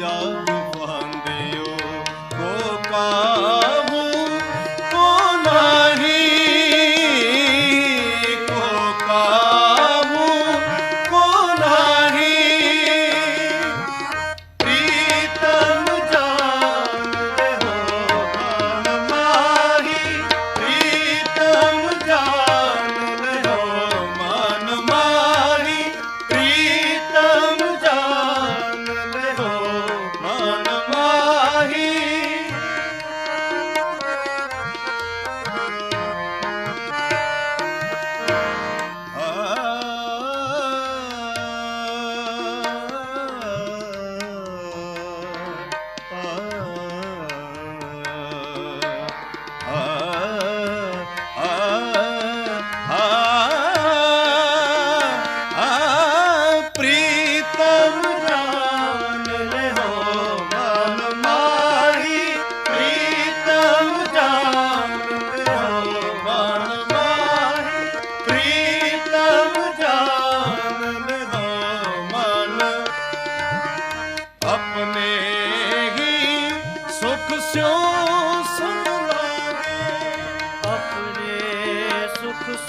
Ram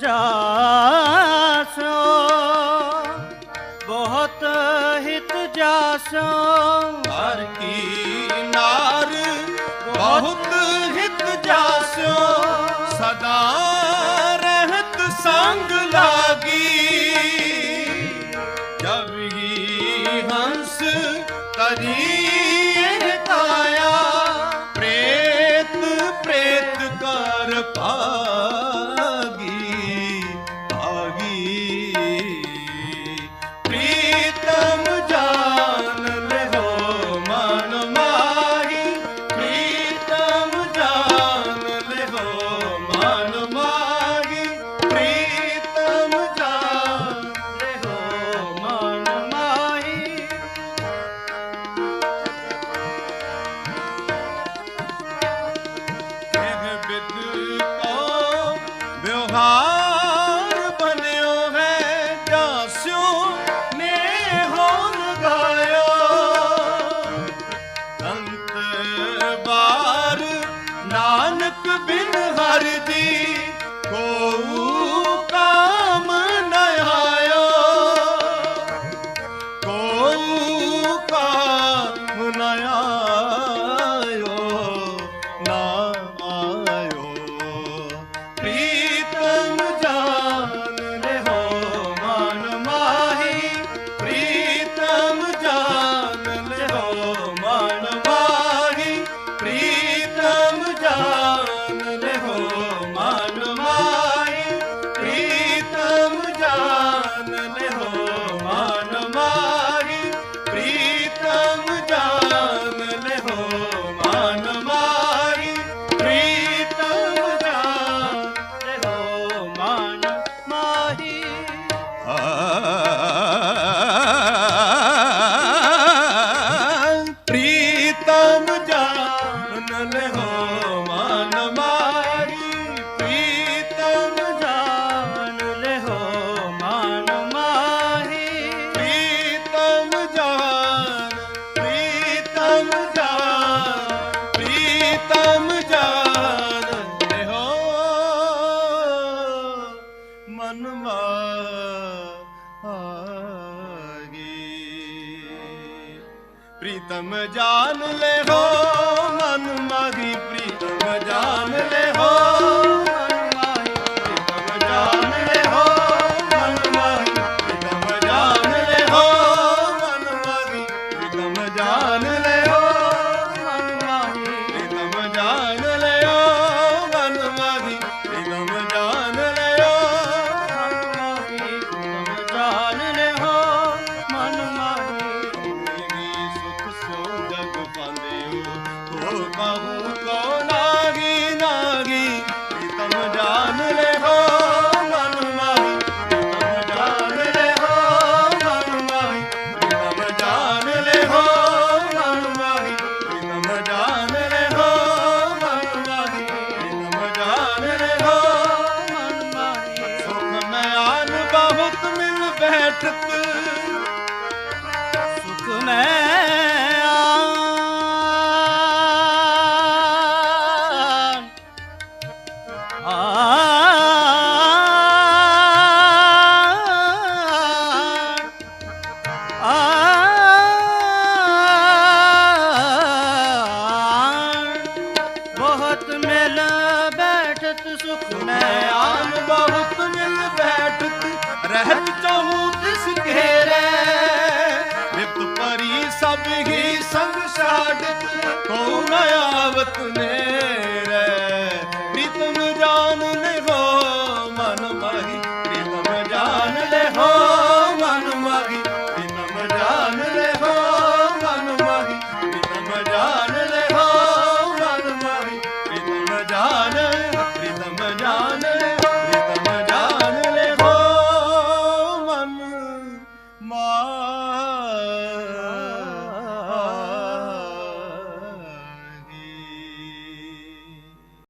ਜਾਸੋ ਬਹੁਤ ਹਿਤ ਜਾਸੋ। ਹਰ ਕੀ ਨਿਹਾਲ ਬਨਿਓ ਹੈ ਜਾਸਿਓ ਨੇ ਹੋਣ ਗਾਇਓ ਅੰਤ ਬਾਰ ਨਾਨਕ ਬਿਨ ਹਰ ਦੀ ਕੋਉ ਪ੍ਰੀਤਮ ਜਾਨ ਲੈ ਹੋ ਮਨ ਮਾਹੀ ਪ੍ਰੀਤਮ ਜਾਨ ਲੈ ਹੋ ਸੁਖ ਮੈਂ ਆਨ ਬਹੁਤ ਮਿਲ ਬੈਠਤ ਰਹਿਤ ਚਾਹੂੰ ਤਿਸ ਘੇਰੇ। ਵਿਪਤ ਪਰੀ ਸਭ ਹੀ ਸੰਗ ਛਾੜਤ ਕੋ ਨ ਆਵਤ ਨੇ